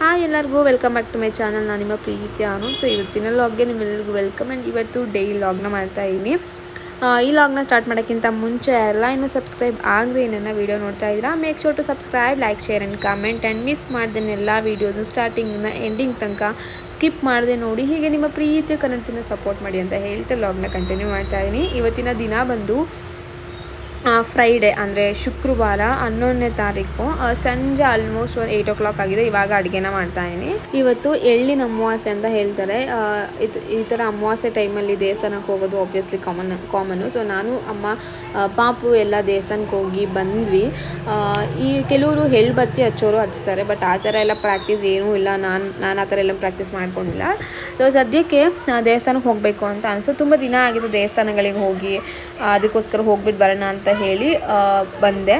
Hi ಎಲ್ಲರಿಗೂ welcome back to my channel ನಾನು ನಿಮ್ಮ ಪ್ರೀತಿ ಅನು. ಸೊ ಇವತ್ತಿನ ಲಾಗ್ಗೆ ನಿಮ್ಮೆಲ್ಲರಿಗೂ ವೆಲ್ಕಮ್ ಆ್ಯಂಡ್ ಇವತ್ತು ಡೇ ಲಾಗ್ನ ಮಾಡ್ತಾ ಇದ್ದೀನಿ ಈ ಲಾಗ್ನ ಸ್ಟಾರ್ಟ್ ಮಾಡೋಕ್ಕಿಂತ ಮುಂಚೆ ಎಲ್ಲ ಇನ್ನೂ ಸಬ್ಸ್ಕ್ರೈಬ್ ಆಗದೆ ನನ್ನ ವೀಡಿಯೋ ನೋಡ್ತಾ ಇದ್ದೀರಾ make sure to subscribe like share and comment and miss ಮಾಡ್ದೇನೆ ಎಲ್ಲ ವೀಡಿಯೋಸು ಸ್ಟಾರ್ಟಿಂಗ್ನ ಎಂಡಿಂಗ್ ತನಕ ಸ್ಕಿಪ್ ಮಾಡದೆ ನೋಡಿ, ಹೀಗೆ ನಿಮ್ಮ ಪ್ರೀತಿಯ ಕನ್ನಡತಿನ ಸಪೋರ್ಟ್ ಮಾಡಿ ಅಂತ ಹೇಳ್ತಾ ಲಾಗ್ನ ಕಂಟಿನ್ಯೂ ಮಾಡ್ತಾ ಇದ್ದೀನಿ ಇವತ್ತಿನ ದಿನ ಬಂದು ಫ್ರೈಡೇ ಅಂದರೆ ಶುಕ್ರವಾರ ಹನ್ನೊಂದನೇ ತಾರೀಕು ಸಂಜೆ ಆಲ್ಮೋಸ್ಟ್ ಒಂದು ಏಯ್ಟ್ ಓ ಕ್ಲಾಕ್ ಆಗಿದೆ. ಇವಾಗ ಅಡುಗೆನ ಮಾಡ್ತಾಯಿದ್ದೀನಿ ಇವತ್ತು ಎಳ್ಳಿನ ಅಮಾವಾಸ್ಯೆ ಅಂತ ಹೇಳ್ತಾರೆ. ಈ ಥರ ಅಮಾವಾಸ್ಯೆ ಟೈಮಲ್ಲಿ ದೇವಸ್ಥಾನಕ್ಕೆ ಹೋಗೋದು ಆಬ್ವಿಯಸ್ಲಿ ಕಾಮನ್ ಕಾಮನ್ನು ಸೊ ನಾನು, ಅಮ್ಮ ಪಾಪು ಎಲ್ಲ ದೇವಸ್ಥಾನಕ್ಕೆ ಹೋಗಿ ಬಂದ್ವಿ. ಈ ಕೆಲವರು ಬತ್ತಿ ಹಚ್ಚೋರು ಹಚ್ತಾರೆ. ಬಟ್ ಆ ಥರ ಎಲ್ಲ ಪ್ರಾಕ್ಟೀಸ್ ಏನೂ ಇಲ್ಲ. ನಾನು ನಾನು ಆ ಥರ ಎಲ್ಲ ಪ್ರಾಕ್ಟೀಸ್ ಮಾಡ್ಕೊಂಡಿಲ್ಲ. ಸೊ ಸದ್ಯಕ್ಕೆ ದೇವಸ್ಥಾನಕ್ಕೆ ಹೋಗಬೇಕು ಅಂತ ಅನಿಸು. ತುಂಬ ದಿನ ಆಗಿದೆ ದೇವಸ್ಥಾನಗಳಿಗೆ ಹೋಗಿ ಅದಕ್ಕೋಸ್ಕರ ಹೋಗ್ಬಿಟ್ಟು ಬರೋಣ ಅಂತ ಹೇಳಿ ಬಂದೆ.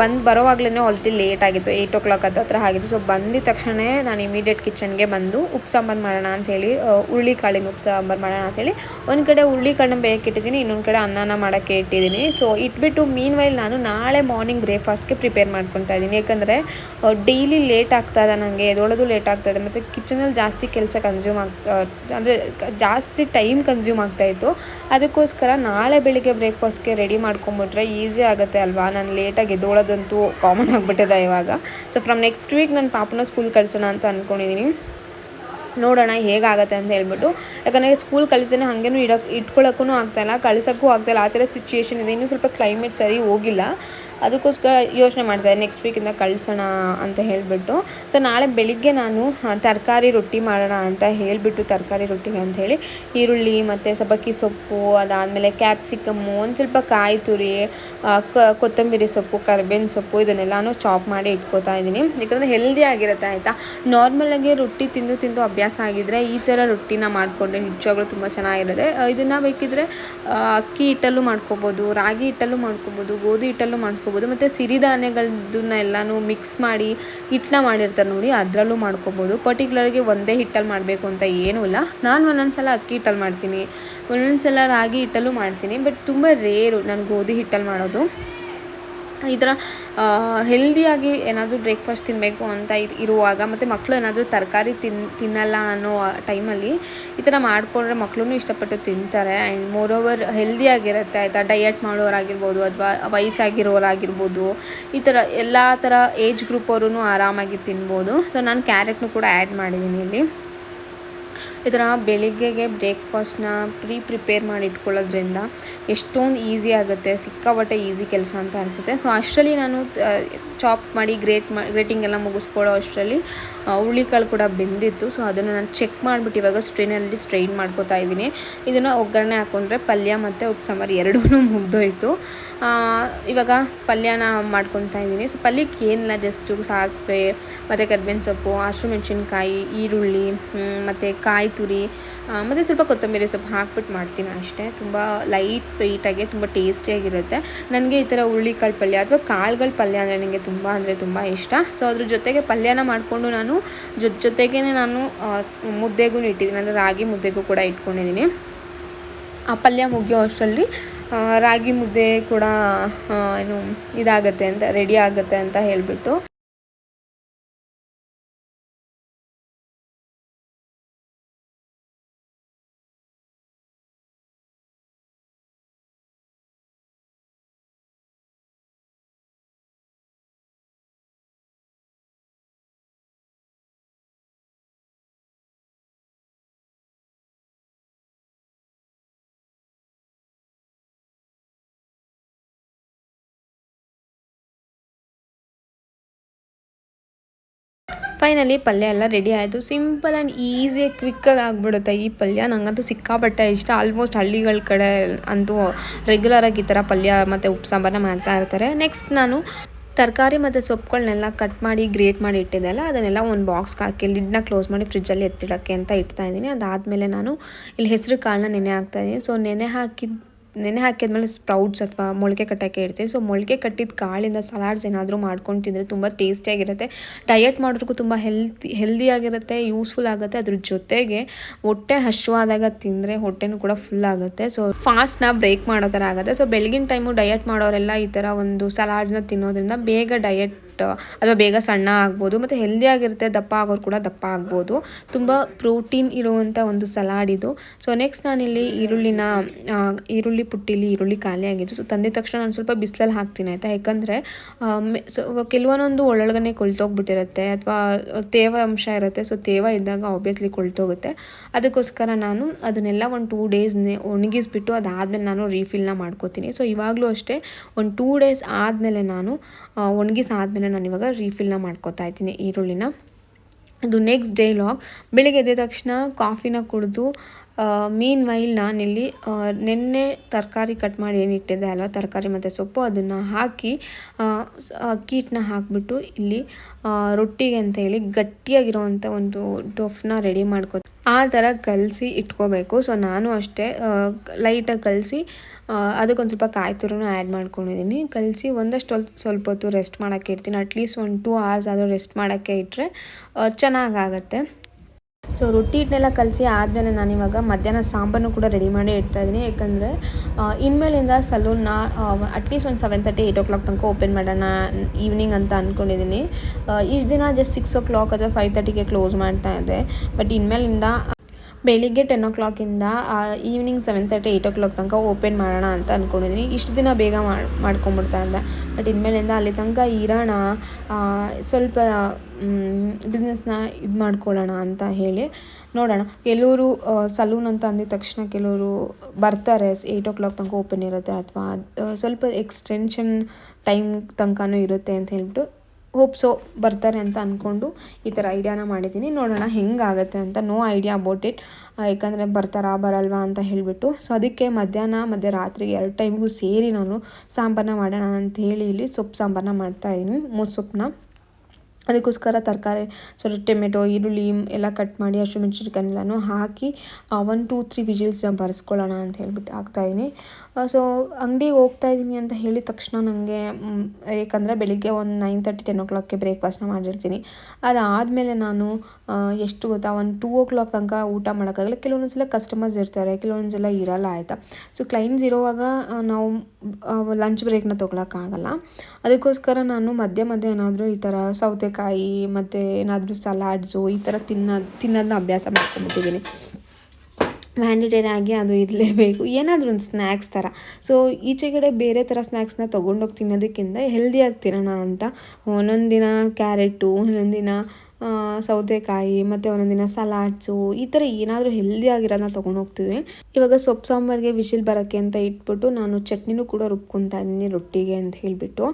ಬಂದು ಬರೋವಾಗ್ಲೇ ಆಲ್ರೆಡಿ ಲೇಟ್ ಆಗಿತ್ತು ಏಯ್ಟ್ ಓ ಕ್ಲಾಕ್ ಹತ್ರ ಆಗಿತ್ತು. ಸೊ ಬಂದಿದ ತಕ್ಷಣ ನಾನು ಇಮಿಡಿಯೇಟ್ ಕಿಚನ್ಗೆ ಬಂದು, ಉಪ್ಪು ಸಾಂಬಾರು ಮಾಡೋಣ ಅಂಥೇಳಿ ಹುರುಳಿ ಕಾಳಿನ ಉಪ್ಪು ಸಾಂಬಾರು ಮಾಡೋಣ ಅಂಥೇಳಿ ಒಂದು ಕಡೆ ಹುರುಳಿ ಕಾಳನ್ನ ಬೇಯಕ್ಕೆ ಇಟ್ಟಿದ್ದೀನಿ, ಇನ್ನೊಂದು ಕಡೆ ಅನ್ನನ ಮಾಡೋಕ್ಕೆ ಇಟ್ಟಿದ್ದೀನಿ. ಸೊ ಇಟ್ಬಿಟ್ಟು ಮೀನ್ ವೈಲ್ ನಾನು ನಾಳೆ ಮಾರ್ನಿಂಗ್ ಬ್ರೇಕ್ಫಾಸ್ಟ್ಗೆ ಪ್ರಿಪೇರ್ ಮಾಡ್ಕೊತಾ ಇದ್ದೀನಿ. ಯಾಕಂದರೆ ಡೈಲಿ ಲೇಟ್ ಆಗ್ತಾ ನನಗೆ ಎದೊಳದು ಲೇಟ್ ಆಗ್ತಾ ಇದೆ. ಮತ್ತು ಕಿಚನಲ್ಲಿ ಜಾಸ್ತಿ ಕೆಲಸ ಕನ್ಸ್ಯೂಮ್ ಆಗ್ ಅಂದರೆ ಜಾಸ್ತಿ ಟೈಮ್ ಕನ್ಸ್ಯೂಮ್ ಆಗ್ತಾಯಿತ್ತು ಅದಕ್ಕೋಸ್ಕರ ನಾಳೆ ಬೆಳಿಗ್ಗೆ ಬ್ರೇಕ್ಫಾಸ್ಟ್ಗೆ ರೆಡಿ ಮಾಡ್ಕೊಂಬಿಟ್ರೆ ಈಸಿ ಆಗುತ್ತೆ ಅಲ್ವಾ? ನಾನು ಲೇಟಾಗಿ ಎದ್ದೋಳೋದಂತೂ ಕಾಮನ್ ಆಗಿಬಿಟ್ಟಿದೆ ಇವಾಗ. ಸೊ ಫ್ರಮ್ ನೆಕ್ಸ್ಟ್ ವೀಕ್ ನನ್ನ ಪಾಪನ ಸ್ಕೂಲ್ ಕಳಿಸೋಣ ಅಂತ ಅಂದ್ಕೊಂಡಿದ್ದೀನಿ ನೋಡೋಣ ಹೇಗಾಗತ್ತೆ ಅಂತ ಹೇಳ್ಬಿಟ್ಟು. ಯಾಕಂದರೆ ಸ್ಕೂಲ್ ಕಳಿಸೋಣ ಹಾಗೇನು ಇಡಕ್ಕೆ ಇಟ್ಕೊಳ್ಳೋಕ್ಕೂ ಆಗ್ತಾಯಿಲ್ಲ ಕಳ್ಸೋಕ್ಕೂ ಆಗ್ತಾಯಿಲ್ಲ ಆ ಥರ ಸಿಚುಯೇಷನ್ ಇದೆ. ಇನ್ನೂ ಸ್ವಲ್ಪ ಕ್ಲೈಮೇಟ್ ಸರಿ ಹೋಗಿಲ್ಲ. ಅದಕ್ಕೋಸ್ಕರ ಯೋಚನೆ ಮಾಡ್ತಾರೆ ನೆಕ್ಸ್ಟ್ ವೀಕಿಂದ ಕಳಿಸೋಣ ಅಂತ ಹೇಳಿಬಿಟ್ಟು. ಸೊ ನಾಳೆ ಬೆಳಿಗ್ಗೆ ನಾನು ತರಕಾರಿ ರೊಟ್ಟಿ ಮಾಡೋಣ ಅಂತ ಹೇಳಿಬಿಟ್ಟು ತರಕಾರಿ ರೊಟ್ಟಿಗೆ ಅಂತ ಈರುಳ್ಳಿ ಮತ್ತು ಸಬ್ಬಕ್ಕಿ ಸೊಪ್ಪು, ಅದಾದಮೇಲೆ ಕ್ಯಾಪ್ಸಿಕಮ್ಮು ಒಂದು ಸ್ವಲ್ಪ ಕಾಯಿ ತುರಿ ಕೊತ್ತಂಬರಿ ಸೊಪ್ಪು, ಕರ್ಬೇವಿನ ಸೊಪ್ಪು ಇದನ್ನೆಲ್ಲನೂ ಚಾಪ್ ಮಾಡಿ ಇಟ್ಕೋತಾ ಇದ್ದೀನಿ. ಯಾಕಂದರೆ ಹೆಲ್ದಿ ಆಗಿರುತ್ತೆ, ಆಯಿತಾ? ನಾರ್ಮಲಾಗಿ ರೊಟ್ಟಿ ತಿಂದು ತಿಂದು ಅಭ್ಯಾಸ ಆಗಿದ್ದರೆ ಈ ಥರ ರೊಟ್ಟಿನ ಮಾಡಿಕೊಂಡ್ರೆ ನಿಜವಾಗ್ಲೂ ತುಂಬ ಚೆನ್ನಾಗಿರುತ್ತೆ. ಇದನ್ನು ಬೇಕಿದ್ರೆ ಅಕ್ಕಿ ಹಿಟ್ಟಲ್ಲೂ ಮಾಡ್ಕೋಬೋದು, ರಾಗಿ ಹಿಟ್ಟಲ್ಲೂ ಮಾಡ್ಕೋಬೋದು, ಗೋಧಿ ಹಿಟ್ಟಲ್ಲೂ ಮಾಡ್ಕೊ ಮಾಡ್ಕೋಬೋದು. ಮತ್ತು ಸಿರಿಧಾನ್ಯಗಳನ್ನ ಎಲ್ಲನೂ ಮಿಕ್ಸ್ ಮಾಡಿ ಹಿಟ್ಟನ್ನ ಮಾಡಿರ್ತಾರೆ ನೋಡಿ, ಅದರಲ್ಲೂ ಮಾಡ್ಕೋಬೋದು. ಪರ್ಟಿಕ್ಯುಲರ್ಗೆ ಒಂದೇ ಹಿಟ್ಟಲ್ಲಿ ಮಾಡಬೇಕು ಅಂತ ಏನೂ ಇಲ್ಲ. ನಾನು ಒಂದೊಂದು ಸಲ ಅಕ್ಕಿ ಹಿಟ್ಟಲ್ಲಿ ಮಾಡ್ತೀನಿ. ಒಂದೊಂದು ಸಲ ರಾಗಿ ಹಿಟ್ಟಲ್ಲೂ ಮಾಡ್ತೀನಿ. ಬಟ್ ತುಂಬ ರೇರು ನಾನು ಗೋಧಿ ಹಿಟ್ಟಲ್ಲಿ ಮಾಡೋದು. ಈ ಥರ ಹೆಲ್ದಿಯಾಗಿ ಏನಾದರೂ ಬ್ರೇಕ್ಫಾಸ್ಟ್ ತಿನ್ನಬೇಕು ಅಂತ ಇರುವಾಗ ಮತ್ತು ಮಕ್ಕಳು ಏನಾದರೂ ತರಕಾರಿ ತಿನ್, ತಿನ್ನಲ್ಲ ಅನ್ನೋ ಟೈಮಲ್ಲಿ ಈ ಥರ ಮಾಡಿಕೊಂಡ್ರೆ ಮಕ್ಕಳೂ ಇಷ್ಟಪಟ್ಟು ತಿಂತಾರೆ. ಆ್ಯಂಡ್ ಮೋರ್ ಓವರ್ ಹೆಲ್ದಿಯಾಗಿರುತ್ತೆ ಆಯಿತಾ? ಡಯಟ್ ಮಾಡೋರಾಗಿರ್ಬೋದು ಅಥವಾ ವಯಸ್ಸಾಗಿರೋರಾಗಿರ್ಬೋದು. ಈ ಥರ ಎಲ್ಲ ಥರ ಏಜ್ ಗ್ರೂಪ್ ಅವರು ಆರಾಮಾಗಿ ತಿನ್ಬೋದು. ಸೊ ನಾನು ಕ್ಯಾರೆಟ್ನು ಕೂಡ ಆ್ಯಡ್ ಮಾಡಿದ್ದೀನಿ ಇಲ್ಲಿ. ಈ ಥರ ಬೆಳಿಗ್ಗೆಗೆ ಬ್ರೇಕ್ಫಾಸ್ಟ್ನ ಪ್ರೀ ಪ್ರಿಪೇರ್ ಮಾಡಿ ಇಟ್ಕೊಳ್ಳೋದ್ರಿಂದ ಎಷ್ಟೊಂದು ಈಸಿ ಆಗುತ್ತೆ ಸಿಕ್ಕಾಪಟ್ಟೆ ಈಸಿ ಕೆಲಸ ಅಂತ ಅನಿಸುತ್ತೆ. ಸೊ ಅಷ್ಟರಲ್ಲಿ ನಾನು ಚಾಪ್ ಮಾಡಿ ಗ್ರೇಟ್ ಮಾ ಗ್ರೇಟಿಂಗ್ ಎಲ್ಲ ಮುಗಿಸ್ಕೊಳ್ಳೋ ಅಷ್ಟರಲ್ಲಿ ಹುಳಿಕಾಳು ಕೂಡ ಬೆಂದಿತ್ತು. ಸೊ ಅದನ್ನು ನಾನು ಚೆಕ್ ಮಾಡಿಬಿಟ್ಟು ಇವಾಗ ಸ್ಟ್ರೈನಲ್ಲಿ ಸ್ಟ್ರೈನ್ ಮಾಡ್ಕೋತಾ ಇದ್ದೀನಿ. ಇದನ್ನು ಒಗ್ಗರಣೆ ಹಾಕ್ಕೊಂಡ್ರೆ ಪಲ್ಯ ಮತ್ತು ಉಪ್ಪು ಸಾಂಬಾರು ಎರಡೂ ಮುಗ್ದೋಯ್ತು ಇವಾಗ ಪಲ್ಯನ ಮಾಡ್ಕೊತಾ ಇದ್ದೀನಿ. ಸೊ ಪಲ್ಯಕ್ಕೆ ಏನಿಲ್ಲ ಜಸ್ಟು ಸಾಸಿವೆ, ಮತ್ತು ಕರ್ಬೇವಿನ ಸೊಪ್ಪು ಹಸಿರು ಮೆಣಸಿನ್ಕಾಯಿ, ಈರುಳ್ಳಿ ಮತ್ತು ಕಾಯಿ ತುರಿ ಮತ್ತು ಸ್ವಲ್ಪ ಕೊತ್ತಂಬರಿ ಸೊಪ್ಪು ಹಾಕ್ಬಿಟ್ಟು ಮಾಡ್ತೀನಿ ಅಷ್ಟೇ. ತುಂಬ ಲೈಟ್ ವೆಯ್ಟಾಗಿ ತುಂಬ ಟೇಸ್ಟಿಯಾಗಿರುತ್ತೆ ನನಗೆ ಈ ಥರ ಹುರುಳಿಕಾಳು ಪಲ್ಯ ಅಥವಾ ಕಾಳುಗಳ ಪಲ್ಯ ಅಂದರೆ ನನಗೆ ತುಂಬ ಅಂದರೆ ತುಂಬ ಇಷ್ಟ. ಸೊ ಅದ್ರ ಜೊತೆಗೆ ಪಲ್ಯನ ಮಾಡಿಕೊಂಡು ನಾನು ಜೊ ಜೊತೆಗೇ ನಾನು ಮುದ್ದೆಗೂ ಇಟ್ಟಿದ್ದೀನಿ. ಅಂದರೆ ರಾಗಿ ಮುದ್ದೆಗೂ ಕೂಡ ಇಟ್ಕೊಂಡಿದ್ದೀನಿ. ಆ ಪಲ್ಯ ಮುಗಿಯೋ ಅಷ್ಟರಲ್ಲಿ ರಾಗಿ ಮುದ್ದೆ ಕೂಡ ಏನು ಇದಾಗುತ್ತೆ ಅಂತ ರೆಡಿ ಆಗುತ್ತೆ ಅಂತ ಹೇಳಿಬಿಟ್ಟು. ಫೈನಲಿ ಪಲ್ಯ ಎಲ್ಲ ರೆಡಿ ಆಯಿತು. ಸಿಂಪಲ್ ಆ್ಯಂಡ್ ಈಸಿಯಾಗಿ ಕ್ವಿಕ್ಕಾಗಿ ಆಗಿಬಿಡುತ್ತೆ ಈ ಪಲ್ಯ. ನನಗಂತೂ ಸಿಕ್ಕಾಪಟ್ಟೆ ಇಷ್ಟ. ಆಲ್ಮೋಸ್ಟ್ ಹಳ್ಳಿಗಳ ಕಡೆ ಅಂತೂ ರೆಗ್ಯುಲರಾಗಿ ಈ ಥರ ಪಲ್ಯ ಮತ್ತು ಉಪ್ಪು ಸಾಂಬಾರನ್ನ ಮಾಡ್ತಾ ಇರ್ತಾರೆ. ನೆಕ್ಸ್ಟ್ ನಾನು ತರಕಾರಿ ಮತ್ತು ಸೊಪ್ಪುಗಳನ್ನೆಲ್ಲ ಕಟ್ ಮಾಡಿ ಗ್ರೇಟ್ ಮಾಡಿ ಇಟ್ಟಿದ್ದೆಲ್ಲ ಅದನ್ನೆಲ್ಲ ಒಂದು ಬಾಕ್ಸ್ಗೆ ಹಾಕಿ ಲಿಡ್ನ ಕ್ಲೋಸ್ ಮಾಡಿ ಫ್ರಿಜ್ಜಲ್ಲಿ ಎತ್ತಿಡೋಕ್ಕೆ ಅಂತ ಇಡ್ತಾ ಇದ್ದೀನಿ. ಅದಾದಮೇಲೆ ನಾನು ಇಲ್ಲಿ ಹೆಸರು ಕಾಳನ್ನ ನೆನೆ ಹಾಕ್ತಾಯಿದ್ದೀನಿ ಸೊ ನೆನೆ ಹಾಕಿದ್ದು ನೆನೆ ಹಾಕಿದ್ಮೇಲೆ ಸ್ಪ್ರೌಟ್ಸ್ ಅಥವಾ ಮೊಳಕೆ ಕಟ್ಟೋಕ್ಕೆ ಇಡ್ತೀವಿ. ಸೊ ಮೊಳಕೆ ಕಟ್ಟಿದ ಕಾಳಿಂದ ಸಲಾಡ್ಸ್ ಏನಾದರೂ ಮಾಡ್ಕೊಂಡು ತಿಂದರೆ ತುಂಬ ಟೇಸ್ಟಿಯಾಗಿರುತ್ತೆ ಡಯಟ್ ಮಾಡೋದಕ್ಕೂ ತುಂಬ ಹೆಲ್ತಿ ಹೆಲ್ದಿಯಾಗಿರುತ್ತೆ ಯೂಸ್ಫುಲ್ ಆಗುತ್ತೆ. ಅದ್ರ ಜೊತೆಗೆ ಹೊಟ್ಟೆ ಹಶ್ವಾದಾಗ ತಿಂದರೆ ಹೊಟ್ಟೆನೂ ಕೂಡ ಫುಲ್ ಆಗುತ್ತೆ. ಸೊ ಫಾಸ್ಟ್ನ ಬ್ರೇಕ್ ಮಾಡೋ ಥರ ಆಗುತ್ತೆ. ಸೊ ಬೆಳಗಿನ ಟೈಮು ಡಯಟ್ ಮಾಡೋರೆಲ್ಲ ಈ ಥರ ಒಂದು ಸಲಾಡ್ನ ತಿನ್ನೋದ್ರಿಂದ ಬೇಗ ಡಯಟ್ ಅಥವಾ ಬೇಗ ಸಣ್ಣ ಆಗ್ಬೋದು, ಮತ್ತು ಹೆಲ್ದಿ ಆಗಿರುತ್ತೆ, ದಪ್ಪ ಆಗೋರು ಕೂಡ ದಪ್ಪ ಆಗ್ಬೋದು. ತುಂಬ ಪ್ರೋಟೀನ್ ಇರುವಂಥ ಒಂದು ಸಲಾಡ್ ಇದು. ಸೊ ನೆಕ್ಸ್ಟ್ ನಾನಿಲ್ಲಿ ಈರುಳ್ಳಿನ ಈರುಳ್ಳಿ ಪುಟ್ಟಿಲಿ ಈರುಳ್ಳಿ ಖಾಲಿ ಆಗಿದ್ದು ಸೊ ತಂದಿದ ತಕ್ಷಣ ನಾನು ಸ್ವಲ್ಪ ಬಿಸಿಲಲ್ಲಿ ಹಾಕ್ತೀನಿ, ಆಯಿತಾ? ಯಾಕಂದರೆ ಸೊ ಕೆಲವೊಂದೊಂದು ಒಳಗನೆ ಕೊಳ್ತೋಗ್ಬಿಟ್ಟಿರುತ್ತೆ, ಅಥವಾ ತೇವ ಅಂಶ ಇರುತ್ತೆ ಸೊ ತೇವ ಇದ್ದಾಗ ಆಬ್ವಿಯಸ್ಲಿ ಕೊಳ್ತೋಗುತ್ತೆ. ಅದಕ್ಕೋಸ್ಕರ ನಾನು ಅದನ್ನೆಲ್ಲ ಒಂದು ಟೂ ಡೇಸ್ ಒಣಗಿಸ್ಬಿಟ್ಟು ಅದಾದಮೇಲೆ ನಾನು ರೀಫಿಲ್ನ ಮಾಡ್ಕೋತೀನಿ. ಸೊ ಇವಾಗಲೂ ಅಷ್ಟೇ ಒಂದು ಟೂ ಡೇಸ್ ಆದಮೇಲೆ ನಾನು ಒಣಗಿಸಿ ನಾನು ಇವಾಗ ರೀಫಿಲ್ನ ಮಾಡ್ಕೋತಾ ಇದ್ದೀನಿ, ಈರುಳ್ಳಿನ. ಅದು ನೆಕ್ಸ್ಟ್ ಡೇ ಲಾಗ್ ಬೆಳಿಗ್ಗೆ ಎದ್ದ ತಕ್ಷಣ ಕಾಫಿನ ಕುಡಿದು ಮೀನ್ ವೈಲ್ ನಾನಿಲ್ಲಿ ನಿನ್ನೆ ತರಕಾರಿ ಕಟ್ ಮಾಡಿ ಏನಿಟ್ಟಿದ್ದೆ ಅಲ್ವ, ತರಕಾರಿ ಮತ್ತು ಸೊಪ್ಪು, ಅದನ್ನು ಹಾಕಿ ಅಕ್ಕಿ ಹಾಕಿಬಿಟ್ಟು ಇಲ್ಲಿ ರೊಟ್ಟಿಗೆ ಅಂತ ಹೇಳಿ ಗಟ್ಟಿಯಾಗಿರೋವಂಥ ಒಂದು ಡೊಫ್ನ ರೆಡಿ ಮಾಡ್ಕೊ ಆ ಥರ ಕಲಸಿ ಇಟ್ಕೋಬೇಕು. ಸೊ ನಾನು ಅಷ್ಟೇ ಲೈಟಾಗಿ ಕಲಸಿ ಅದಕ್ಕೊಂದು ಸ್ವಲ್ಪ ಕಾಯಿ ಆ್ಯಡ್ ಮಾಡ್ಕೊಂಡಿದ್ದೀನಿ ಕಲಸಿ ಒಂದಷ್ಟು ಸ್ವಲ್ಪ ಹೊತ್ತು ರೆಸ್ಟ್ ಮಾಡೋಕ್ಕೆ ಇಡ್ತೀನಿ. ಅಟ್ಲೀಸ್ಟ್ ಒಂದು ಟೂ ಅವರ್ಸ್ ಆದರೂ ರೆಸ್ಟ್ ಮಾಡೋಕ್ಕೆ ಇಟ್ಟರೆ ಚೆನ್ನಾಗಾಗತ್ತೆ. ಸೊ ರೊಟ್ಟಿ ಹಿಟ್ಟನ್ನೆಲ್ಲ ಕಲಸಿ ಆದಮೇಲೆ ನಾನಿವಾಗ ಮಧ್ಯಾಹ್ನ ಸಾಂಬಾರನ್ನು ಕೂಡ ರೆಡಿ ಮಾಡಿ ಇಡ್ತಾ ಇದ್ದೀನಿ. ಯಾಕಂದರೆ ಇನ್ಮೇಲಿಂದ ಸಲೂನ್ನ ಅಟ್ಲೀಸ್ಟ್ ಒಂದು seven thirty eight o'clock ತನಕ ಓಪನ್ ಮಾಡೋಣ ಈವ್ನಿಂಗ್ ಅಂತ ಅಂದ್ಕೊಂಡಿದ್ದೀನಿ ಇಷ್ಟು ದಿನ ಜಸ್ಟ್ ಸಿಕ್ಸ್ ಓ ಕ್ಲಾಕ್ ಅಥವಾ ಫೈವ್ ತರ್ಟಿಗೆ ಕ್ಲೋಸ್ ಮಾಡ್ತಾ ಇದ್ದೆ. ಬಟ್ ಇನ್ಮೇಲಿಂದ ಬೆಳಿಗ್ಗೆ ಟೆನ್ ಓ ಕ್ಲಾಕಿಂದ evening seven thirty eight o'clock ತನಕ ಓಪನ್ ಮಾಡೋಣ ಅಂತ ಅಂದ್ಕೊಂಡಿದ್ದೀನಿ ಇಷ್ಟು ದಿನ ಬೇಗ ಮಾಡಿ ಮಾಡ್ಕೊಂಬಿಡ್ತಾ ಇದ್ದೆ ಬಟ್ ಇನ್ಮೇಲಿಂದ ಅಲ್ಲಿ ತನಕ ಇರೋಣ ಸ್ವಲ್ಪ ಬಿಸ್ನೆಸ್ನ ಇದು ಮಾಡ್ಕೊಳ್ಳೋಣ ಅಂತ ಹೇಳಿ ನೋಡೋಣ. ಕೆಲವರು ಸಲೂನ್ ಅಂತ ಅಂದಿದ ತಕ್ಷಣ ಕೆಲವರು ಬರ್ತಾರೆ ಏಯ್ಟ್ ಓ ಕ್ಲಾಕ್ ತನಕ ಓಪನ್ ಇರುತ್ತೆ ಅಥವಾ ಸ್ವಲ್ಪ ಎಕ್ಸ್ಟೆನ್ಷನ್ ಟೈಮ್ ತನಕನೂ ಇರುತ್ತೆ ಅಂತ ಹೇಳ್ಬಿಟ್ಟು ಹೋಪ್ಸೋ ಬರ್ತಾರೆ ಅಂತ ಅಂದ್ಕೊಂಡು ಈ ಥರ ಐಡಿಯಾನ ಮಾಡಿದ್ದೀನಿ. ನೋಡೋಣ ಹೆಂಗಾಗುತ್ತೆ ಅಂತ ನೋ ಐಡಿಯಾ ಅಬೌಟ್ ಇಟ್ ಯಾಕಂದರೆ ಬರ್ತಾರಾ, ಬರಲ್ವಾ ಅಂತ ಹೇಳಿಬಿಟ್ಟು. ಸೊ ಅದಕ್ಕೆ ಮಧ್ಯಾಹ್ನ, ಮತ್ತು ರಾತ್ರಿಗೆ ಎರಡು ಟೈಮಿಗೂ ಸೇರಿ ನಾನು ಸಾಂಬಾರನ್ನ ಮಾಡೋಣ ಅಂತ ಹೇಳಿ ಇಲ್ಲಿ ಸೊಪ್ಪು ಸಾಂಬಾರನ್ನ ಮಾಡ್ತಾಯಿದ್ದೀನಿ ಮೂರು ಸೊಪ್ಪನ್ನ. ಅದಕ್ಕೋಸ್ಕರ ತರಕಾರಿ ಸ್ವಲ್ಪ ಟೊಮೆಟೊ, ಈರುಳ್ಳಿ ಎಲ್ಲ ಕಟ್ ಮಾಡಿ ಹಸಿಮೆಣ್ಸಿನ್ಕಾಯೆಲ್ಲನೂ ಹಾಕಿ ಒನ್ ಟೂ ತ್ರೀ ವಿಜಿಲ್ಸ್ ಬರೆಸ್ಕೊಳ್ಳೋಣ ಅಂತ ಹೇಳ್ಬಿಟ್ಟು ಹಾಕ್ತಾಯಿದ್ದೀನಿ ಸೊ ಅಂಗಡಿಗೆ ಹೋಗ್ತಾ ಇದ್ದೀನಿ ಅಂತ ಹೇಳಿದ ತಕ್ಷಣ ನನಗೆ ಏಕೆಂದರೆ ಬೆಳಿಗ್ಗೆ ಒಂದು ನೈನ್ ತರ್ಟಿ ಟೆನ್ ಓ ಕ್ಲಾಕ್ಗೆ ಬ್ರೇಕ್ಫಾಸ್ಟ್ನ ಮಾಡಿರ್ತೀನಿ. ಅದಾದಮೇಲೆ ನಾನು ಎಷ್ಟು ಗೊತ್ತಾ, ಒಂದು ಟೂ ಓ ಕ್ಲಾಕ್ ತನಕ ಊಟ ಮಾಡೋಕ್ಕಾಗಲ್ಲ. ಕೆಲವೊಂದು ಸಲ ಕಸ್ಟಮರ್ಸ್ ಇರ್ತಾರೆ, ಕೆಲವೊಂದು ಸಲ ಇರಲ್ಲ ಆಯಿತಾ. ಸೊ ಕ್ಲೈಂಟ್ಸ್ ಇರೋವಾಗ ನಾವು ಲಂಚ್ ಬ್ರೇಕ್ನ ತೊಗೊಳಕ್ಕಾಗಲ್ಲ. ಅದಕ್ಕೋಸ್ಕರ ನಾನು ಮಧ್ಯ ಮಧ್ಯ ಏನಾದರೂ ಈ ಥರ ಸೌತೆಕಾಯಿ ಮತ್ತು ಏನಾದರೂ ಸಲಾಡ್ಸು ಈ ಥರ ತಿನ್ನ, ತಿನ್ನೋದನ್ನ ಅಭ್ಯಾಸ ಮಾಡ್ಕೊಂಡ್ಬಿಟ್ಟಿದ್ದೀನಿ. ಮ್ಯಾಂಡೇಟರಿ ಆಗಿ ಅದು ಇರಲೇಬೇಕು. ಏನಾದರೂ ಒಂದು ಸ್ನ್ಯಾಕ್ಸ್ ಥರ. ಸೊ ಈಚೆಗಡೆ ಬೇರೆ ಥರ ಸ್ನ್ಯಾಕ್ಸ್ನ ತೊಗೊಂಡೋಗಿ ತಿನ್ನೋದಕ್ಕಿಂತ ಹೆಲ್ದಿಯಾಗಿ ತಿನ್ನೋಣ ಅಂತ ಒಂದೊಂದು ದಿನ ಕ್ಯಾರೆಟು ಒಂದೊಂದು ದಿನ ಸೌತೆಕಾಯಿ ಮತ್ತು ಒಂದೊಂದು ದಿನ ಸಲಾಡ್ಸು ಈ ಥರ ಏನಾದರೂ ಹೆಲ್ದಿಯಾಗಿರೋದನ್ನ ತೊಗೊಂಡು ಹೋಗ್ತಿದ್ದೀನಿ ಇವಾಗ ಸೊಪ್ಪು ಸಾಂಬಾರಿಗೆ ವಿಶಿಲ್ ಬರೋಕ್ಕೆ ಅಂತ ಇಟ್ಬಿಟ್ಟು ನಾನು ಚಟ್ನಿನೂ ಕೂಡ ರುಬ್ಕೊತಾ ಇದ್ದೀನಿ ರೊಟ್ಟಿಗೆ ಅಂತ ಹೇಳಿಬಿಟ್ಟು.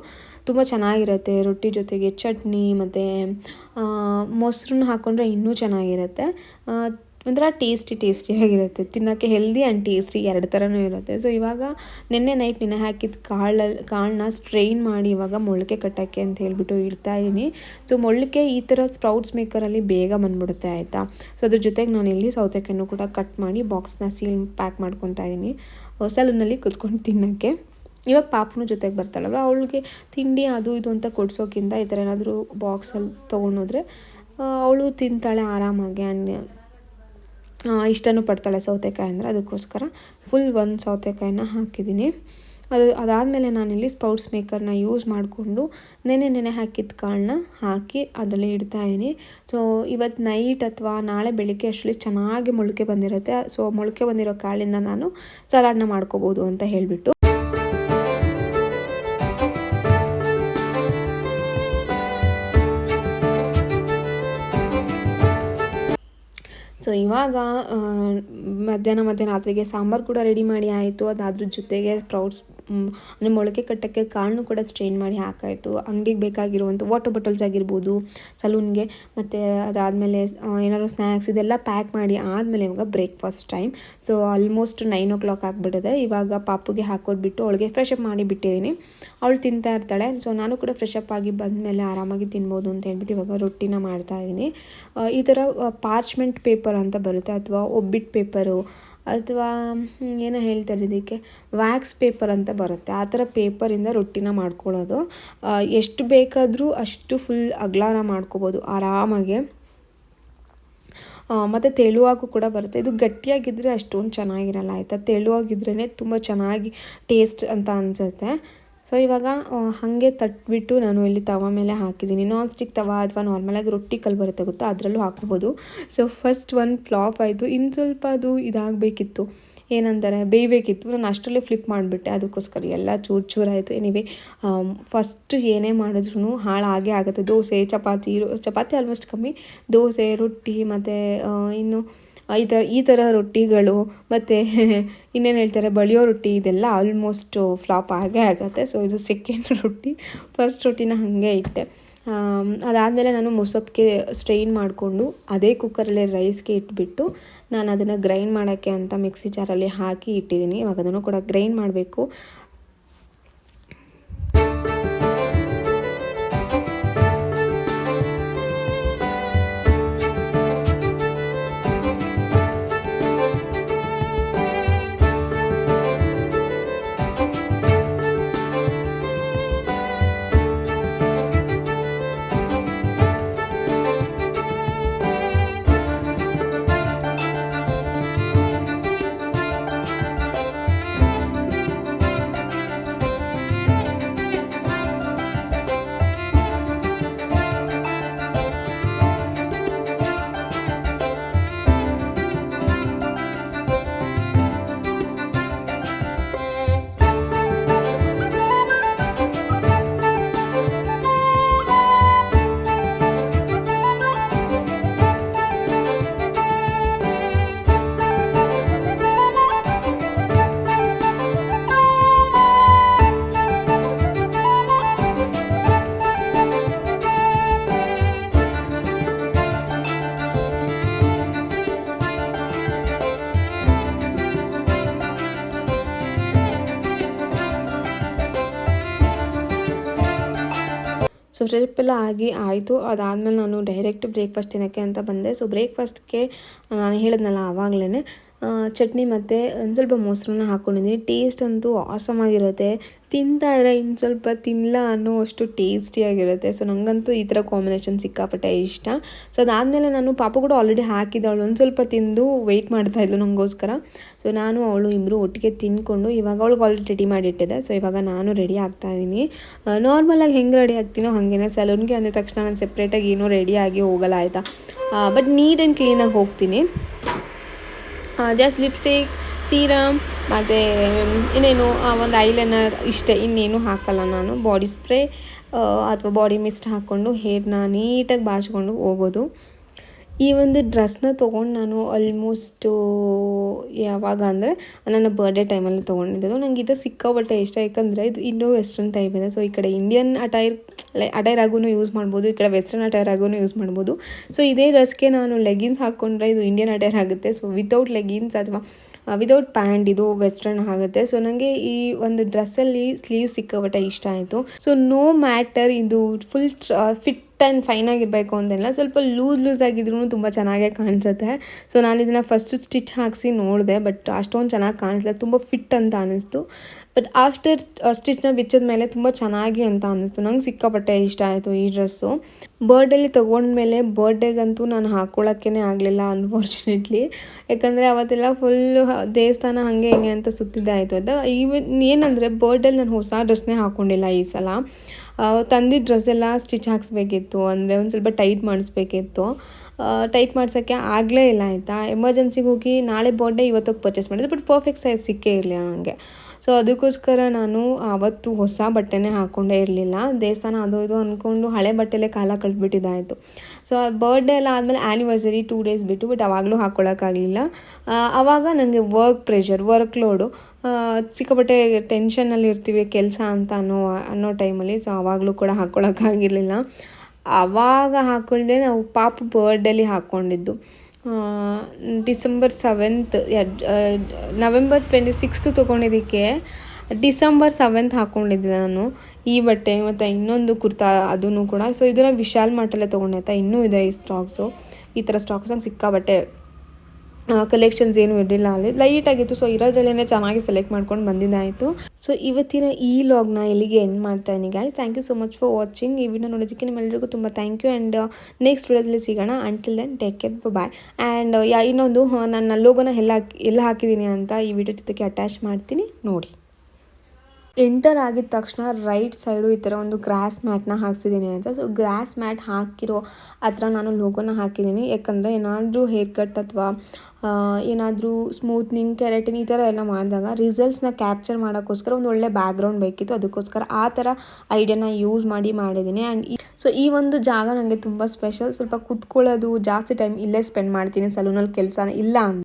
ತುಂಬ ಚೆನ್ನಾಗಿರುತ್ತೆ. ರೊಟ್ಟಿ ಜೊತೆಗೆ ಚಟ್ನಿ ಮತ್ತು ಮೊಸರನ್ನ ಹಾಕ್ಕೊಂಡ್ರೆ ಇನ್ನೂ ಚೆನ್ನಾಗಿರುತ್ತೆ. ಒಂಥರ ಟೇಸ್ಟಿ ಟೇಸ್ಟಿಯಾಗಿರುತ್ತೆ ತಿನ್ನೋಕ್ಕೆ ಹೆಲ್ದಿ ಆ್ಯಂಡ್ ಟೇಸ್ಟಿ ಎರಡು ಥರನೂ ಇರುತ್ತೆ. ಸೊ ಇವಾಗ ನಿನ್ನೆ ನೈಟ್ ನೆನೆ ಹಾಕಿದ ಕಾಳಲ್ಲಿ ಕಾಳನ್ನ ಸ್ಟ್ರೈನ್ ಮಾಡಿ ಇವಾಗ ಮೊಳಕೆ ಕಟ್ಟೋಕ್ಕೆ ಅಂತ ಹೇಳಿಬಿಟ್ಟು ಇಡ್ತಾ ಇದ್ದೀನಿ ಸೊ ಮೊಳಕೆ ಈ ಥರ ಸ್ಪ್ರೌಟ್ಸ್ ಮೇಕರಲ್ಲಿ ಬೇಗ ಬಂದ್ಬಿಡುತ್ತೆ ಆಯಿತಾ? ಸೊ ಅದ್ರ ಜೊತೆಗೆ ನಾನು ಇಲ್ಲಿ ಸೌತೆಕಾಯನ್ನು ಕೂಡ ಕಟ್ ಮಾಡಿ ಬಾಕ್ಸ್ನ ಸೀಲ್ ಪ್ಯಾಕ್ ಮಾಡ್ಕೊತಾ ಇದ್ದೀನಿ ಸಲೂನಲ್ಲಿ ಕುತ್ಕೊಂಡು ತಿನ್ನೋಕ್ಕೆ ಇವಾಗ ಪಾಪನೂ ಜೊತೆಗೆ ಬರ್ತಾಳಲ್ಲ ಅವಳಿಗೆ ತಿಂಡಿ ಅದು ಇದು ಅಂತ ಕೊಡ್ಸೋಕ್ಕಿಂತ ಈ ಥರ ಏನಾದರೂ ಬಾಕ್ಸಲ್ಲಿ ತೊಗೊಂಡೋದ್ರೆ ಅವಳು ತಿಂತಾಳೆ ಆರಾಮಾಗಿ ಆ್ಯಂಡ್ ಇಷ್ಟನೂ ಪಡ್ತಾಳೆ ಸೌತೆಕಾಯಿ ಅಂದರೆ ಅದಕ್ಕೋಸ್ಕರ. ಫುಲ್ ಒಂದು ಸೌತೆಕಾಯಿನ ಹಾಕಿದ್ದೀನಿ. ಅದು ಅದಾದಮೇಲೆ ನಾನಿಲ್ಲಿ ಸ್ಪೌಟ್ಸ್ ಮೇಕರ್ನ ಯೂಸ್ ಮಾಡಿಕೊಂಡು ನೆನೆ ನೆನೆ ಹಾಕಿದ ಕಾಳನ್ನ ಹಾಕಿ ಅದರಲ್ಲಿ ಇಡ್ತಾಯಿದ್ದೀನಿ ಸೊ ಇವತ್ತು ನೈಟ್ ಅಥವಾ ನಾಳೆ ಬೆಳಿಗ್ಗೆ ಅಷ್ಟರಲ್ಲಿ ಚೆನ್ನಾಗಿ ಮೊಳಕೆ ಬಂದಿರುತ್ತೆ. ಸೊ ಮೊಳಕೆ ಬಂದಿರೋ ಕಾಳಿಂದ ನಾನು ಸಲಾಡ್ನ ಮಾಡ್ಕೋಬೋದು ಅಂತ ಹೇಳಿಬಿಟ್ಟು ಸೊ ಇವಾಗ ಮಧ್ಯಾಹ್ನ ಮತ್ತು ರಾತ್ರಿಗೆ ಸಾಂಬಾರು ಕೂಡ ರೆಡಿ ಮಾಡಿ ಆಯಿತು. ಅದಾದ್ರ ಜೊತೆಗೆ ಸ್ಪ್ರೌಟ್ಸ್ ಮೊಳಕೆ ಕಟ್ಟೋಕ್ಕೆ ಕಾಳನ್ನು ಕೂಡ ಸ್ಟ್ರೈನ್ ಮಾಡಿ ಹಾಕಾಯಿತು. ಅಂಗಡಿಗೆ ಬೇಕಾಗಿರುವಂಥ ವಾಟರ್ ಬಾಟಲ್ಸ್ ಆಗಿರ್ಬೋದು, ಸಲೂನ್ಗೆ, ಮತ್ತು ಅದಾದಮೇಲೆ ಏನಾದ್ರು ಸ್ನ್ಯಾಕ್ಸ್ ಇದೆಲ್ಲ ಪ್ಯಾಕ್ ಮಾಡಿ ಆದಮೇಲೆ ಇವಾಗ breakfast time so almost nine o'clock ಆಗಿಬಿಟ್ಟಿದೆ ಇವಾಗ ಪಾಪುಗೆ ಹಾಕೊಟ್ಬಿಟ್ಟು ಅವಳಿಗೆ ಫ್ರೆಶ್ ಅಪ್ ಮಾಡಿ ಬಿಟ್ಟಿದ್ದೀನಿ. ಅವಳು ತಿಂತಾ ಇರ್ತಾಳೆ. ಸೊ ನಾನು ಕೂಡ ಫ್ರೆಶ್ ಅಪ್ ಆಗಿ ಬಂದಮೇಲೆ ಆರಾಮಾಗಿ ತಿನ್ಬೋದು ಅಂತ ಹೇಳ್ಬಿಟ್ಟು ಇವಾಗ ರೊಟ್ಟಿನ ಮಾಡ್ತಾ ಇದ್ದೀನಿ. ಈ ಥರ ಪಾರ್ಚ್ಮೆಂಟ್ ಪೇಪರ್ ಅಂತ ಬರುತ್ತೆ, ಅಥವಾ ಒಬ್ಬಿಟ್ಟು ಪೇಪರು ಅಥವಾ ಏನು ಹೇಳ್ತಾರೆ ಇದಕ್ಕೆ ವ್ಯಾಕ್ಸ್ ಪೇಪರ್ ಅಂತ ಬರುತ್ತೆ. ಆ ಥರ ಪೇಪರಿಂದ ರೊಟ್ಟಿನ ಮಾಡ್ಕೊಳ್ಳೋದು. ಎಷ್ಟು ಬೇಕಾದರೂ ಅಷ್ಟು ಫುಲ್ ಅಗ್ಲಾನ ಮಾಡ್ಕೋಬೋದು, ಆರಾಮಾಗೆ. ಮತ್ತು ತೆಳುವಾಗೂ ಕೂಡ ಬರುತ್ತೆ. ಇದು ಗಟ್ಟಿಯಾಗಿದ್ದರೆ ಅಷ್ಟೊಂದು ಚೆನ್ನಾಗಿರಲ್ಲ ಆಯಿತಾ? ತೆಳುವಾಗಿದ್ರೇ ತುಂಬ ಚೆನ್ನಾಗಿ ಟೇಸ್ಟ್ ಅಂತ ಅನಿಸುತ್ತೆ. ಸೊ ಇವಾಗ ಹಾಗೆ ತಟ್ಬಿಟ್ಟು ನಾನು ಇಲ್ಲಿ ತವ ಮೇಲೆ ಹಾಕಿದ್ದೀನಿ. ನಾನ್ ಸ್ಟಿಕ್ ತವ ಅಥವಾ ನಾರ್ಮಲಾಗಿ ರೊಟ್ಟಿ ಕಲ್ಲು ಬರುತ್ತೆ ಗೊತ್ತಾ? ಅದರಲ್ಲೂ ಹಾಕ್ಬೋದು. ಸೊ ಫಸ್ಟ್ ಒಂದು ಫ್ಲಾಪ್ ಆಯಿತು. ಇನ್ನು ಸ್ವಲ್ಪ ಅದು ಇದಾಗಬೇಕಿತ್ತು. ಏನಂತಾರೆ? ಬೇಯಬೇಕಿತ್ತು. ನಾನು ಅಷ್ಟರಲ್ಲೇ ಫ್ಲಿಪ್ ಮಾಡಿಬಿಟ್ಟೆ. ಅದಕ್ಕೋಸ್ಕರ ಎಲ್ಲ ಚೂರು ಚೂರಾಯಿತು ಎನಿವೆ ಫಸ್ಟ್ ಏನೇ ಮಾಡಿದ್ರು ಹಾಳಾಗೇ ಆಗುತ್ತೆ. ದೋಸೆ, ಚಪಾತಿ ಚಪಾತಿ ಆಲ್ಮೋಸ್ಟ್ ಕಮ್ಮಿ. ದೋಸೆ, ರೊಟ್ಟಿ, ಮತ್ತು ಇನ್ನು ಈ ಥರ ಈ ಥರ ರೊಟ್ಟಿಗಳು ಮತ್ತು ಇನ್ನೇನು ಹೇಳ್ತಾರೆ, ಬಳಿಯೋ ರೊಟ್ಟಿ ಇದೆಲ್ಲ ಆಲ್ಮೋಸ್ಟ್ ಫ್ಲಾಪ್ ಆಗೇ ಆಗುತ್ತೆ. ಸೊ ಇದು ಸೆಕೆಂಡ್ ರೊಟ್ಟಿ. ಫಸ್ಟ್ ರೊಟ್ಟಿನ ಹಾಗೆ ಇಟ್ಟೆ. ಅದಾದಮೇಲೆ ನಾನು ಮೊಸಪ್ಪಿಗೆ ಸ್ಟ್ರೈನ್ ಮಾಡಿಕೊಂಡು ಅದೇ ಕುಕ್ಕರಲ್ಲೇ ರೈಸ್ಗೆ ಇಟ್ಬಿಟ್ಟು ನಾನು ಅದನ್ನು ಗ್ರೈಂಡ್ ಮಾಡೋಕ್ಕೆ ಅಂತ ಮಿಕ್ಸಿ ಜಾರಲ್ಲಿ ಹಾಕಿ ಇಟ್ಟಿದ್ದೀನಿ ಇವಾಗ ಅದನ್ನು ಕೂಡ ಗ್ರೈಂಡ್ ಮಾಡಬೇಕು. ಸೊ ಟ್ರಿಪ್ ಎಲ್ಲ ಆಗಿ ಆಯಿತು. ಅದಾದಮೇಲೆ ನಾನು ಡೈರೆಕ್ಟ್ ಬ್ರೇಕ್ಫಾಸ್ಟ್ ತಿನ್ನೋಕ್ಕೆ ಅಂತ ಬಂದೆ. ಸೊ ಬ್ರೇಕ್ಫಾಸ್ಟ್ಗೆ ನಾನು ಹೇಳಿದ್ನಲ್ಲ ಆವಾಗಲೇ ಚಟ್ನಿ ಮತ್ತು ಒಂದು ಸ್ವಲ್ಪ ಮೊಸರನ್ನ ಹಾಕ್ಕೊಂಡಿದ್ದೀನಿ ಟೇಸ್ಟ್ ಅಂತೂ ಆಸಮಾಗಿರುತ್ತೆ ತಿಂತಾ ಇದ್ರೆ ಇನ್ನು ಸ್ವಲ್ಪ ತಿನ್ನಲ್ಲ ಅನ್ನೋ ಅಷ್ಟು ಟೇಸ್ಟಿಯಾಗಿರುತ್ತೆ ಸೊ ನನಗಂತೂ ಈ ಥರ ಕಾಂಬಿನೇಷನ್ ಸಿಕ್ಕಾಪಟ್ಟೆ ಇಷ್ಟ. ಸೊ ಅದಾದಮೇಲೆ ನಾನು ಪಾಪ ಕೂಡ ಆಲ್ರೆಡಿ ಹಾಕಿದವಳು ಒಂದು ಸ್ವಲ್ಪ ತಿಂದು ವೆಯ್ಟ್ ಮಾಡ್ತಾಯಿದ್ಲು ನನಗೋಸ್ಕರ ಸೊ ನಾನು, ಅವಳು ಇಬ್ಬರು ಒಟ್ಟಿಗೆ ತಿಂದ್ಕೊಂಡು ಇವಾಗ ಅವಳಿಗೆ ಆಲ್ರೆಡಿ ರೆಡಿ ಮಾಡಿಟ್ಟಿದ್ದೆ. ಸೊ ಇವಾಗ ನಾನು ರೆಡಿ ಆಗ್ತಾ ಇದ್ದೀನಿ. ನಾರ್ಮಲಾಗಿ ಹೆಂಗೆ ರೆಡಿ ಆಗ್ತೀನೋ ಹಾಗೇನೆ. ಸಲೂನ್ಗೆ ಅಂದ ತಕ್ಷಣ ನಾನು ಸೆಪ್ರೇಟಾಗಿ ಏನೂ ರೆಡಿಯಾಗಿ ಹೋಗಲ್ಲ ಆಯಿತಾ? ಬಟ್ ನೀಟ್ ಆ್ಯಂಡ್ ಕ್ಲೀನಾಗಿ ಹೋಗ್ತೀನಿ. ಜಸ್ಟ್ ಲಿಪ್ಸ್ಟಿಕ್ ಸೀರಮ್ ಮತ್ತು ಇನ್ನೇನು ಒಂದು ಐಲೈನರ್ ಇಷ್ಟೇ, ಇನ್ನೇನು ಹಾಕಲ್ಲ ನಾನು. ಬಾಡಿ ಸ್ಪ್ರೇ ಅಥವಾ ಬಾಡಿ ಮಿಸ್ಟ್ ಹಾಕ್ಕೊಂಡು ಹೇರ್ನ ನೀಟಾಗಿ ಬಾಚ್ಕೊಂಡು ಹೋಗೋದು. ಈ ಒಂದು ಡ್ರೆಸ್ನ ತೊಗೊಂಡು ನಾನು ಆಲ್ಮೋಸ್ಟು ಯಾವಾಗ ಅಂದರೆ ನನ್ನ ಬರ್ಡೇ ಟೈಮಲ್ಲಿ ತೊಗೊಂಡಿದ್ದು. ನನಗೆ ಇದು ಸಿಕ್ಕಾಬಟ್ಟೆ ಇಷ್ಟ, ಯಾಕಂದರೆ ಇದು ಇನ್ನೂ ವೆಸ್ಟರ್ನ್ ಟೈಪ್ ಇದೆ. ಸೊ ಈ ಕಡೆ ಇಂಡಿಯನ್ ಅಟೈರ್ ಅಟೈರ್ ಆಗೂ ಯೂಸ್ ಮಾಡ್ಬೋದು, ಈ ಕಡೆ ವೆಸ್ಟರ್ನ್ ಅಟೈರ್ ಆಗೂ ಯೂಸ್ ಮಾಡ್ಬೋದು. ಸೊ ಇದೇ ಡ್ರೆಸ್ಗೆ ನಾನು ಲೆಗಿನ್ಸ್ ಹಾಕ್ಕೊಂಡ್ರೆ ಇದು ಇಂಡಿಯನ್ ಅಟೈರ್ ಆಗುತ್ತೆ. ಸೊ ವಿತೌಟ್ ಲೆಗಿನ್ಸ್ ಅಥವಾ ವಿದೌಟ್ ಪ್ಯಾಂಟ್ ಇದು ವೆಸ್ಟರ್ನ್ ಆಗುತ್ತೆ. ಸೊ ನನಗೆ ಈ ಒಂದು ಡ್ರೆಸ್ಸಲ್ಲಿ ಸ್ಲೀವ್ ಸಿಕ್ಕಾಬಟ್ಟೆ ಇಷ್ಟ ಆಯಿತು. ಸೊ ನೋ ಮ್ಯಾಟರ್ ಇದು ಫುಲ್ ಫಿಟ್ ಆ್ಯಂಡ್ ಫೈನ್ ಆಗಿರಬೇಕು ಅಂತೆಲ್ಲ ಸ್ವಲ್ಪ ಲೂಸ್ ಲೂಸ್ ಆಗಿದ್ರು ತುಂಬ ಚೆನ್ನಾಗೇ ಕಾಣಿಸುತ್ತೆ. ಸೊ ನಾನು ಇದನ್ನು ಫಸ್ಟು ಸ್ಟಿಚ್ ಹಾಕಿಸಿ ನೋಡಿದೆ ಬಟ್ ಅಷ್ಟೊಂದು ಚೆನ್ನಾಗಿ ಕಾಣಿಸ್ಲಿಲ್ಲ. ತುಂಬ ಫಿಟ್ ಅಂತ ಅನ್ನಿಸ್ತು ಬಟ್ ಆಫ್ಟರ್ ಸ್ಟಿಚ್ನ ಬಿಚ್ಚಿದ ಮೇಲೆ ತುಂಬ ಚೆನ್ನಾಗಿ ಅಂತ ಅನ್ನಿಸ್ತು ನಂಗೆ ಸಿಕ್ಕಾಪಟ್ಟೆ ಇಷ್ಟ ಆಯಿತು ಈ ಡ್ರೆಸ್ಸು ಬರ್ಡೇಲಿ ತೊಗೊಂಡ್ಮೇಲೆ ಬರ್ಡೇಗಂತೂ ನಾನು ಹಾಕ್ಕೊಳ್ಳೋಕ್ಕೇ ಆಗಲಿಲ್ಲ ಅನ್ಫಾರ್ಚುನೇಟ್ಲಿ ಯಾಕಂದರೆ ಅವತ್ತೆಲ್ಲ ಫುಲ್ಲು ದೇವಸ್ಥಾನ ಹಾಗೆ ಹಿಂಗೆ ಅಂತ ಸುತ್ತಿದ್ದಾಯಿತು ಅದು ಈವನ್ ಏನಂದರೆ ಬರ್ಡೇಲಿ ನಾನು ಹೊಸ ಡ್ರೆಸ್ನೇ ಹಾಕ್ಕೊಂಡಿಲ್ಲ ಈ ಸಲ. ತಂದಿದ್ದ ಡ್ರೆಸ್ ಎಲ್ಲ ಸ್ಟಿಚ್ ಹಾಕಿಸ್ಬೇಕಿತ್ತು, ಅಂದರೆ ಒಂದು ಸ್ವಲ್ಪ ಟೈಟ್ ಮಾಡಿಸ್ಬೇಕಿತ್ತು. ಟೈಟ್ ಮಾಡ್ಸೋಕ್ಕೆ ಆಗಲೇ ಇಲ್ಲ ಆಯಿತಾ? ಎಮರ್ಜೆನ್ಸಿಗೆ ಹೋಗಿ ನಾಳೆ ಬರ್ಡೇ ಇವತ್ತಿಗೆ ಪರ್ಚೇಸ್ ಮಾಡಿದೆ ಬಟ್ ಪರ್ಫೆಕ್ಟ್ ಸೈಜ್ ಸಿಕ್ಕೇ ಇರಲಿಲ್ಲ ನನಗೆ ಸೊ ಅದಕ್ಕೋಸ್ಕರ ನಾನು ಆವತ್ತು ಹೊಸ ಬಟ್ಟೆನೇ ಹಾಕ್ಕೊಂಡೇ ಇರಲಿಲ್ಲ. ದೇವಸ್ಥಾನ ಅದು ಇದು ಅಂದ್ಕೊಂಡು ಹಳೆ ಬಟ್ಟೆಲೇ ಕಾಲ ಕಳೆದ್ಬಿಟ್ಟಿದ್ದಾಯಿತು. ಸೊ ಬರ್ಡೇ ಎಲ್ಲ ಆದಮೇಲೆ ಆ್ಯನಿವರ್ಸರಿ ಟೂ ಡೇಸ್ ಬಿಟ್ಟು ಬಟ್ ಅವಾಗಲೂ ಹಾಕ್ಕೊಳ್ಳೋಕ್ಕಾಗಲಿಲ್ಲ ಆವಾಗ ನನಗೆ ವರ್ಕ್ ಪ್ರೆಷರ್ ವರ್ಕ್ ಲೋಡು ಸಿಕ್ಕಾಪಟ್ಟೆ ಟೆನ್ಷನಲ್ಲಿ ಇರ್ತೀವಿ, ಕೆಲಸ ಅಂತ ಅನ್ನೋ ಅನ್ನೋ ಟೈಮಲ್ಲಿ ಸೊ ಆವಾಗಲೂ ಕೂಡ ಹಾಕ್ಕೊಳ್ಳೋಕ್ಕಾಗಿರಲಿಲ್ಲ ಆವಾಗ ಹಾಕ್ಕೊಳ್ಳದೆ ನಾವು ಪಾಪ ಬರ್ಡೇಲಿ ಹಾಕ್ಕೊಂಡಿದ್ದು December seventh November twenty sixth ತೊಗೊಂಡಿದ್ದಕ್ಕೆ December seventh ಹಾಕ್ಕೊಂಡಿದ್ದೆ ನಾನು. ಈ ಬಟ್ಟೆ ಮತ್ತು ಇನ್ನೊಂದು ಕುರ್ತಾ ಅದೂ ಕೂಡ. ಸೊ ಇದನ್ನು ವಿಶಾಲ್ ಮಾರ್ಟಲ್ಲೇ ತೊಗೊಂಡೆ ಆಯ್ತಾ ಇನ್ನೂ ಇದೆ ಈ ಸ್ಟಾಕ್ಸು. ಈ ಥರ ಸ್ಟಾಕ್ಸ್ ನಂಗೆ ಸಿಕ್ಕಾಬಟ್ಟೆ ಕಲೆಕ್ಷನ್ಸ್ ಏನು ಇರಲಿಲ್ಲ ಅಲ್ಲಿ. ಲೈಟಾಗಿತ್ತು ಸೊ ಇರೋದ್ರಲ್ಲೇ ಚೆನ್ನಾಗಿ ಸೆಲೆಕ್ಟ್ ಮಾಡ್ಕೊಂಡು ಬಂದಿದ್ದಾಯಿತು. ಸೊ ಇವತ್ತಿನ ಈ ಲಾಗ್ನ ಇಲ್ಲಿಗೆ ಎಂಡ್ ಮಾಡ್ತಾ ಇದ್ದೀನಿ guys thank you so much for watching ಈ ವಿಡಿಯೋ ನೋಡೋದಕ್ಕೆ ನಿಮ್ಮೆಲ್ಲರಿಗೂ ತುಂಬ ಥ್ಯಾಂಕ್ ಯು ಆ್ಯಂಡ್ ನೆಕ್ಸ್ಟ್ ವಿಡಿಯೋದಲ್ಲಿ ಸಿಗೋಣ. Until then take care bye and yeah, ಇನ್ನೊಂದು ನನ್ನ ಲೋಗೋನ ಎಲ್ಲ ಎಲ್ಲ ಹಾಕಿದ್ದೀನಿ ಅಂತ ಈ ವಿಡಿಯೋ ಜೊತೆಗೆ ಅಟ್ಯಾಚ್ ಮಾಡ್ತೀನಿ. ನೋಡಿ. ಎಂಟರ್ ಆಗಿದ ತಕ್ಷಣ ರೈಟ್ ಸೈಡು ಈ ಥರ ಒಂದು ಗ್ರಾಸ್ ಮ್ಯಾಟ್ನ ಹಾಕ್ಸಿದ್ದೀನಿ ಅಂತ. ಸೊ ಗ್ರಾಸ್ ಮ್ಯಾಟ್ ಹಾಕಿರೋ ಹತ್ರ ನಾನು ಲೋಗೋನ ಹಾಕಿದ್ದೀನಿ ಯಾಕಂದರೆ ಏನಾದರೂ ಹೇರ್ ಕಟ್ ಅಥವಾ ಏನಾದರೂ ಸ್ಮೂತ್ನಿಂಗ್ ಕೆರೆಟಿನ್ ಈ ಥರ ಎಲ್ಲ ಮಾಡಿದಾಗ ರಿಸಲ್ಟ್ಸ್ನ ಕ್ಯಾಪ್ಚರ್ ಮಾಡೋಕ್ಕೋಸ್ಕರ ಒಂದು ಒಳ್ಳೆ ಬ್ಯಾಕ್ಗ್ರೌಂಡ್ ಬೇಕಿತ್ತು. ಅದಕ್ಕೋಸ್ಕರ ಆ ಥರ ಐಡಿಯಾನ ಯೂಸ್ ಮಾಡಿ ಮಾಡಿದ್ದೀನಿ ಆ್ಯಂಡ್ ಸೊ ಈ ಒಂದು ಜಾಗ ನನಗೆ ತುಂಬ ಸ್ಪೆಷಲ್ ಸ್ವಲ್ಪ ಕುತ್ಕೊಳ್ಳೋದು ಜಾಸ್ತಿ ಟೈಮ್ ಇಲ್ಲೇ ಸ್ಪೆಂಡ್ ಮಾಡ್ತೀನಿ. ಸಲೂನಲ್ಲಿ ಕೆಲಸ ಇಲ್ಲ ಅಂತ.